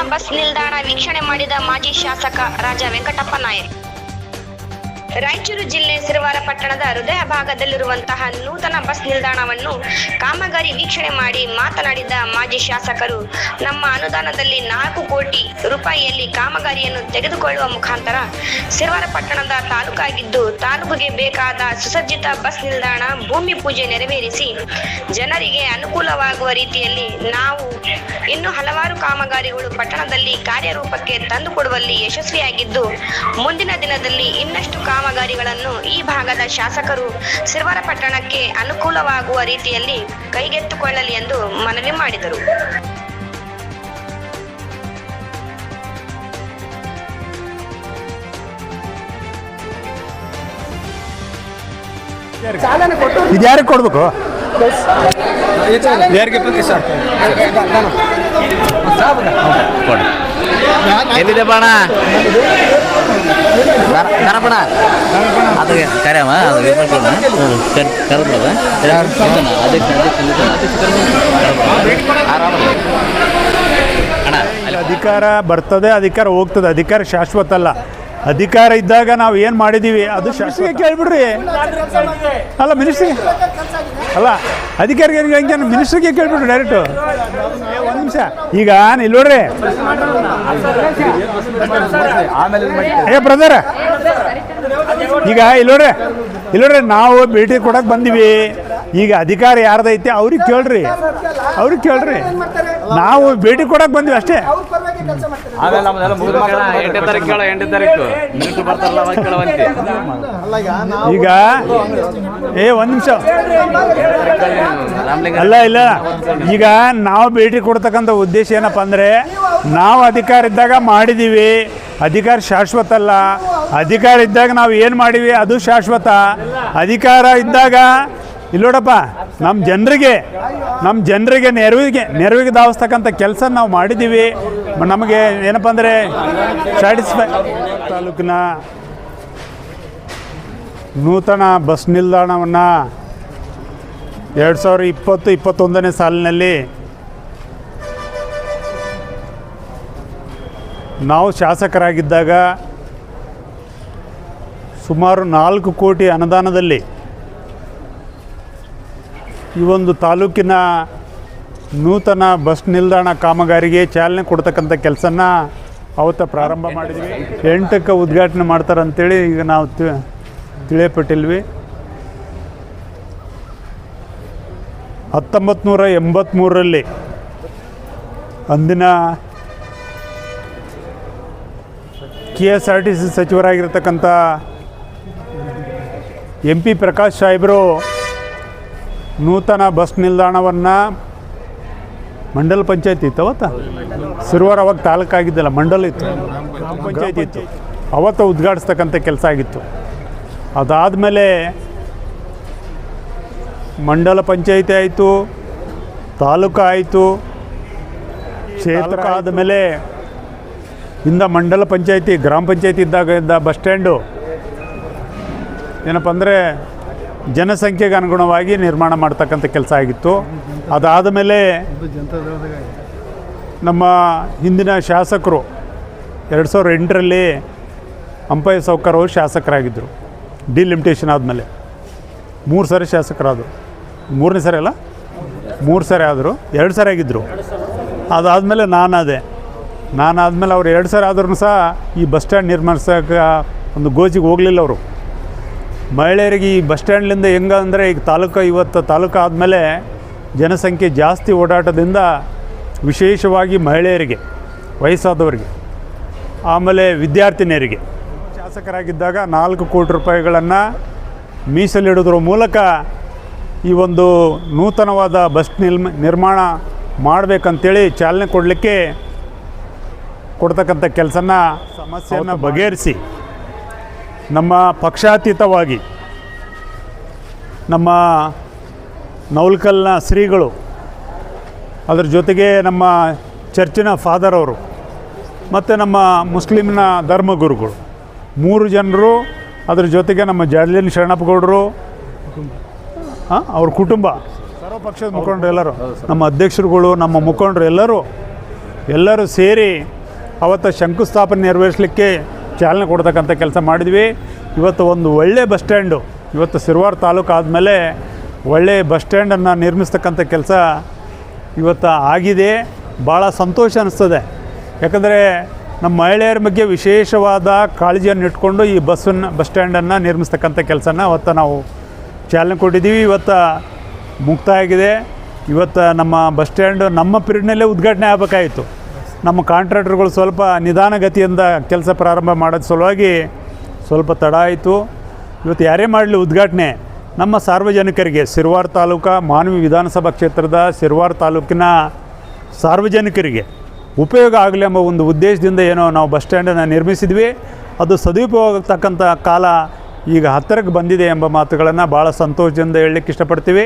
Bus ನಿಲ್ದಾಣ ವೀಕ್ಷಣೆ ಮಾಡಿದ ಮಾಜಿ ಶಾಸಕ ರಾಜ ವೆಂಕಟಪ್ಪ ನಾಯಕ್. ರಾಯಚೂರು ಜಿಲ್ಲೆ ಸಿರವಾರ ಪಟ್ಟಣದ ಹೃದಯ ಭಾಗದಲ್ಲಿರುವಂತಹ ನೂತನ ಬಸ್ ನಿಲ್ದಾಣವನ್ನು ಕಾಮಗಾರಿ ವೀಕ್ಷಣೆ ಮಾಡಿ ಮಾತನಾಡಿದ ಮಾಜಿ ಶಾಸಕರು, ನಮ್ಮ ಅನುದಾನದಲ್ಲಿ ನಾಲ್ಕು ಕೋಟಿ ರೂಪಾಯಿಯಲ್ಲಿ ಕಾಮಗಾರಿಯನ್ನು ತೆಗೆದುಕೊಳ್ಳುವ ಮುಖಾಂತರ ಸಿರವಾರ ಪಟ್ಟಣದ ತಾಲೂಕಾಗಿದ್ದು, ತಾಲೂಕಿಗೆ ಬೇಕಾದ ಸುಸಜ್ಜಿತ ಬಸ್ ನಿಲ್ದಾಣ ಭೂಮಿ ಪೂಜೆ ನೆರವೇರಿಸಿ ಜನರಿಗೆ ಅನುಕೂಲವಾಗುವ ರೀತಿಯಲ್ಲಿ ನಾವು ಇನ್ನು ಹಲವಾರು ಕಾಮಗಾರಿಗಳು ಪಟ್ಟಣದಲ್ಲಿ ಕಾರ್ಯರೂಪಕ್ಕೆ ತಂದುಕೊಡುವಲ್ಲಿ ಯಶಸ್ವಿಯಾಗಿದ್ದು, ಮುಂದಿನ ದಿನದಲ್ಲಿ ಇನ್ನಷ್ಟು ಕಾಮಗಾರಿಗಳನ್ನು ಈ ಭಾಗದ ಶಾಸಕರು ಸಿರ್ವರ ಪಟ್ಟಣಕ್ಕೆ ಅನುಕೂಲವಾಗುವ ರೀತಿಯಲ್ಲಿ ಕೈಗೆತ್ತಿಕೊಳ್ಳಲಿ ಎಂದು ಮನವಿ ಮಾಡಿದರು. ಇದು ಯಾರಿಗೆ ಕೊಡ್ಬೇಕು? ಯಾರಿಗೆ ಪ್ರತಿ ಸರ್ ಕೊಡಿ. ಅಣ್ಣ ಅಧಿಕಾರ ಬರ್ತದೆ ಅಧಿಕಾರ ಹೋಗ್ತದೆ ಅಧಿಕಾರ ಶಾಶ್ವತ ಅಲ್ಲ. ಅಧಿಕಾರ ಇದ್ದಾಗ ನಾವು ಏನು ಮಾಡಿದ್ದೀವಿ ಅದು ಶಾಸಕ ಕೇಳಿಬಿಡ್ರಿ. ಅಲ್ಲ ಮಿನಿಸ್ಟ್ರಿಗೆ ಅಲ್ಲ ಅಧಿಕಾರಿಗೆ ಹೆಂಗೆ ಮಿನಿಸ್ಟ್ರಿಗೆ ಕೇಳಿಬಿಡ್ರಿ ಡೈರೆಕ್ಟು ಒಂದು ನಿಮಿಷ. ಈಗ ಇಲ್ಲಿ ನೋಡ್ರಿ. ಏ ಬ್ರದರ್ ಈಗ ಇಲ್ಲಿ ನೋಡ್ರಿ ಇಲ್ಲಿ ನೋಡ್ರಿ ನಾವು ಭೇಟಿ ಕೊಡಕ್ಕೆ ಬಂದೀವಿ. ಈಗ ಅಧಿಕಾರ ಯಾರ್ದೈತೆ ಅವ್ರಿಗೆ ಕೇಳ್ರಿ. ಅವ್ರಿಗೆ ಕೇಳ್ರಿ. ನಾವು ಭೇಟಿ ಕೊಡಕ್ಕೆ ಬಂದ್ವಿ ಅಷ್ಟೇ. ಆಮೇಲೆ ನಮ್ಮದೆಲ್ಲ ಮುಗಿದ ಎಂಟನೇ ತಾರೀಕು ಕೇಳ ಎಂಟನೇ ತಾರೀಕು. ಮಿನಿಸ್ಟ್ರು ಬರ್ತಾರಲ್ಲ ಅವಾಗ ಕೇಳವಂತೆ. ಈಗ ಏ ಒಂದು ನಿಮಿಷ. ರಾಮಲಿಂಗ ಅಲ್ಲ ಇಲ್ಲ. ಈಗ ನಾವು ಭೇಟಿ ಕೊಡ್ತಕ್ಕಂಥ ಉದ್ದೇಶ ಏನಪ್ಪ ಅಂದರೆ ನಾವು ಅಧಿಕಾರ ಇದ್ದಾಗ ಮಾಡಿದ್ದೀವಿ ಅಧಿಕಾರ ಶಾಶ್ವತ ಅಲ್ಲ ಅಧಿಕಾರ ಇದ್ದಾಗ ನಾವು ಏನು ಮಾಡಿವಿ ಅದು ಶಾಶ್ವತ. ಅಧಿಕಾರ ಇದ್ದಾಗ ಇಲ್ಲಿ ನೋಡಪ್ಪ ನಮ್ಮ ಜನರಿಗೆ ನಮ್ಮ ಜನರಿಗೆ ನೆರವಿಗೆ ನೆರವಿಗೆ ಧಾವಿಸ್ತಕ್ಕಂಥ ಕೆಲಸ ನಾವು ಮಾಡಿದ್ದೀವಿ ನಮಗೆ ಏನಪ್ಪ ಅಂದರೆ ಸ್ಯಾಟಿಸ್ಫೈ ತಾಲೂಕಿನ ನೂತನ ಬಸ್ ನಿಲ್ದಾಣವನ್ನು ಎರಡು ಸಾವಿರ ಇಪ್ಪತ್ತು, ಇಪ್ಪತ್ತೊಂದನೇ ಸಾಲಿನಲ್ಲಿ ನಾವು ಶಾಸಕರಾಗಿದ್ದಾಗ ಸುಮಾರು ನಾಲ್ಕು ಕೋಟಿ ಅನುದಾನದಲ್ಲಿ ಈ ಒಂದು ತಾಲೂಕಿನ ನೂತನ ಬಸ್ ನಿಲ್ದಾಣ ಕಾಮಗಾರಿಗೆ ಚಾಲನೆ ಕೊಡ್ತಕ್ಕಂಥ ಕೆಲಸನ ಅವತ್ತ ಪ್ರಾರಂಭ ಮಾಡಿದ್ವಿ. ಎಂಟಕ್ಕೆ ಉದ್ಘಾಟನೆ ಮಾಡ್ತಾರೆ ಅಂತೇಳಿ ಈಗ ನಾವು ತಿಳಿಯಪಟ್ಟಿಲ್ವಿ. ಹತ್ತೊಂಬತ್ತು ನೂರ ಎಂಬತ್ತ್ಮೂರರಲ್ಲಿ ಅಂದಿನ K S R T C ಸಚಿವರಾಗಿರ್ತಕ್ಕಂಥ M P Prakash ಸಾಹೇಬರು ನೂತನ ಬಸ್ ನಿಲ್ದಾಣವನ್ನು ಮಂಡಲ ಪಂಚಾಯತಿ ಇತ್ತು ಅವತ್ತ? ಸಿರುವಾರ ಅವಾಗ ತಾಲೂಕಾಗಿದ್ದಲ್ಲ ಮಂಡಲ ಇತ್ತು. ಗ್ರಾಮ ಪಂಚಾಯತಿ ಇತ್ತು. ಅವತ್ತ ಉದ್ಘಾಟಿಸ್ತಕ್ಕಂಥ ಕೆಲಸ ಆಗಿತ್ತು. ಅದಾದಮೇಲೆ ಮಂಡಲ ಪಂಚಾಯಿತಿ ಆಯಿತು ತಾಲೂಕು ಆಯಿತು ಕ್ಷೇತ್ರ ಆದಮೇಲೆ ಇಂದ ಮಂಡಲ ಪಂಚಾಯಿತಿ ಗ್ರಾಮ ಪಂಚಾಯಿತಿ ಇದ್ದಾಗ ಇದ್ದ ಬಸ್ ಸ್ಟ್ಯಾಂಡು. ಏನಪ್ಪ ಅಂದರೆ ಜನಸಂಖ್ಯೆಗೆ ಅನುಗುಣವಾಗಿ ನಿರ್ಮಾಣ ಮಾಡ್ತಕ್ಕಂಥ ಕೆಲಸ ಆಗಿತ್ತು. ಅದಾದ ಮೇಲೆ ನಮ್ಮ ಹಿಂದಿನ ಶಾಸಕರು ಎರಡು ಸಾವಿರ ಎಂಟರಲ್ಲಿ ಅಂಪಯ್ಯ ಸೌಕರ್ ಅವರು ಶಾಸಕರಾಗಿದ್ದರು. ಡಿಲಿಮಿಟೇಷನ್ ಆದಮೇಲೆ. ಮೂರು ಸಾರಿ ಶಾಸಕರಾದರು. ಮೂರನೇ ಸಾರಿ ಅಲ್ಲ? ಮೂರು ಸಾರಿ ಆದರು. ಎರಡು ಸಾರಿ ಆಗಿದ್ದರು ಅದಾದಮೇಲೆ ನಾನಾದೆ. ನಾನಾದಮೇಲೆ ಅವ್ರು ಎರಡು ಸಾರಿ ಆದ್ರೂ ಸಹ ಈ ಬಸ್ ಸ್ಟ್ಯಾಂಡ್ ನಿರ್ಮಿಸೋಕೆ ಒಂದು ಗೋಜಿಗೆ ಹೋಗಲಿಲ್ಲ ಅವರು. ಮಹಿಳೆಯರಿಗೆ ಈ ಬಸ್ ಸ್ಟ್ಯಾಂಡ್ಲಿಂದ ಹೆಂಗೆ ಅಂದರೆ ಈಗ ತಾಲೂಕು ಇವತ್ತು ತಾಲೂಕು ಆದಮೇಲೆ ಜನಸಂಖ್ಯೆ ಜಾಸ್ತಿ ಓಡಾಟದಿಂದ ವಿಶೇಷವಾಗಿ ಮಹಿಳೆಯರಿಗೆ ವಯಸ್ಸಾದವರಿಗೆ ಆಮೇಲೆ ವಿದ್ಯಾರ್ಥಿನಿಯರಿಗೆ. ಶಾಸಕರಾಗಿದ್ದಾಗ ನಾಲ್ಕು ಕೋಟಿ ರೂಪಾಯಿಗಳನ್ನು ಮೀಸಲಿಡೋದ್ರ ಮೂಲಕ ಈ ಒಂದು ನೂತನವಾದ ಬಸ್ ನಿಲ್ ನಿರ್ಮಾಣ ಮಾಡಬೇಕಂತೇಳಿ ಚಾಲನೆ ಕೊಡಲಿಕ್ಕೆ ಕೊಡ್ತಕ್ಕಂಥ ಕೆಲಸನ ಸಮಸ್ಯೆಯನ್ನು ಬಗೆಹರಿಸಿ. ನಮ್ಮ ಪಕ್ಷಾತೀತವಾಗಿ ನಮ್ಮ ನೌಲ್ಕಲ್ನ ಶ್ರೀಗಳು, ಅದರ ಜೊತೆಗೆ ನಮ್ಮ ಚರ್ಚಿನ ಫಾದರ್ ಅವರು ಮತ್ತು ನಮ್ಮ ಮುಸ್ಲಿಮ್ನ ಧರ್ಮಗುರುಗಳು. ಮೂರು ಜನರು, ಅದ್ರ ಜೊತೆಗೆ ನಮ್ಮ ಜಾಡ್ಲಿನ್ ಶರಣಪ್ಪಗೌಡರು ಅವ್ರ ಕುಟುಂಬ. ಸರ್ವ ಪಕ್ಷದ ಮುಖಂಡರು ಎಲ್ಲರೂ, ನಮ್ಮ ಅಧ್ಯಕ್ಷರುಗಳು, ನಮ್ಮ ಮುಖಂಡರು ಎಲ್ಲರೂ ಎಲ್ಲರೂ ಸೇರಿ ಅವತ್ತು ಶಂಕುಸ್ಥಾಪನೆ ನೆರವೇರಿಸಲಿಕ್ಕೆ ಚಾಲನೆ ಕೊಡ್ತಕ್ಕಂಥ ಕೆಲಸ ಮಾಡಿದ್ವಿ. ಇವತ್ತು ಒಂದು ಒಳ್ಳೆಯ ಬಸ್ ಸ್ಟ್ಯಾಂಡು. ಇವತ್ತು ಸಿರ್ವಾರ್ ತಾಲೂಕು ಆದಮೇಲೆ ಒಳ್ಳೆಯ ಬಸ್ ಸ್ಟ್ಯಾಂಡನ್ನು ನಿರ್ಮಿಸ್ತಕ್ಕಂಥ ಕೆಲಸ ಇವತ್ತು ಆಗಿದೆ. ಭಾಳ ಸಂತೋಷ ಅನ್ನಿಸ್ತದೆ ಯಾಕಂದರೆ ನಮ್ಮ ಮಹಿಳೆಯರ ಬಗ್ಗೆ ವಿಶೇಷವಾದ ಕಾಳಜಿಯನ್ನು ಇಟ್ಕೊಂಡು ಈ ಬಸ್ಸನ್ನು, ಬಸ್ ಸ್ಟ್ಯಾಂಡನ್ನು ನಿರ್ಮಿಸ್ತಕ್ಕಂಥ ಕೆಲಸನ ಅವತ್ತು ನಾವು ಚಾಲನೆ ಕೊಟ್ಟಿದ್ದೀವಿ. ಇವತ್ತು ಮುಕ್ತ ಆಗಿದೆ ಇವತ್ತು ನಮ್ಮ ಬಸ್ ಸ್ಟ್ಯಾಂಡು ನಮ್ಮ ಪೀರಿಯಡ್ನಲ್ಲೇ ಉದ್ಘಾಟನೆ ಆಗಬೇಕಾಯಿತು. ನಮ್ಮ ಕಾಂಟ್ರಾಕ್ಟರ್ಗಳು ಸ್ವಲ್ಪ ನಿಧಾನಗತಿಯಿಂದ ಕೆಲಸ ಪ್ರಾರಂಭ ಮಾಡೋದು ಸಲುವಾಗಿ ಸ್ವಲ್ಪ ತಡ ಆಯಿತು. ಇವತ್ತು ಯಾರೇ ಮಾಡಲಿ ಉದ್ಘಾಟನೆ. ನಮ್ಮ ಸಾರ್ವಜನಿಕರಿಗೆ ಸಿರ್ವಾರ್ ತಾಲೂಕ ಮಾನವಿ ವಿಧಾನಸಭಾ ಕ್ಷೇತ್ರದ ಸಿರ್ವಾರ್ ತಾಲೂಕಿನ ಸಾರ್ವಜನಿಕರಿಗೆ ಉಪಯೋಗ ಆಗಲಿ ಎಂಬ ಒಂದು ಉದ್ದೇಶದಿಂದ ಏನೋ ನಾವು ಬಸ್ ಸ್ಟ್ಯಾಂಡನ್ನು ನಿರ್ಮಿಸಿದ್ವಿ. ಅದು ಸದುಪಯೋಗ ಆಗ್ತಕ್ಕಂಥ ಕಾಲ ಈಗ ಹತ್ತಿರಕ್ಕೆ ಬಂದಿದೆ ಎಂಬ ಮಾತುಗಳನ್ನು ಭಾಳ ಸಂತೋಷದಿಂದ ಹೇಳಲಿಕ್ಕೆ ಇಷ್ಟಪಡ್ತೀವಿ.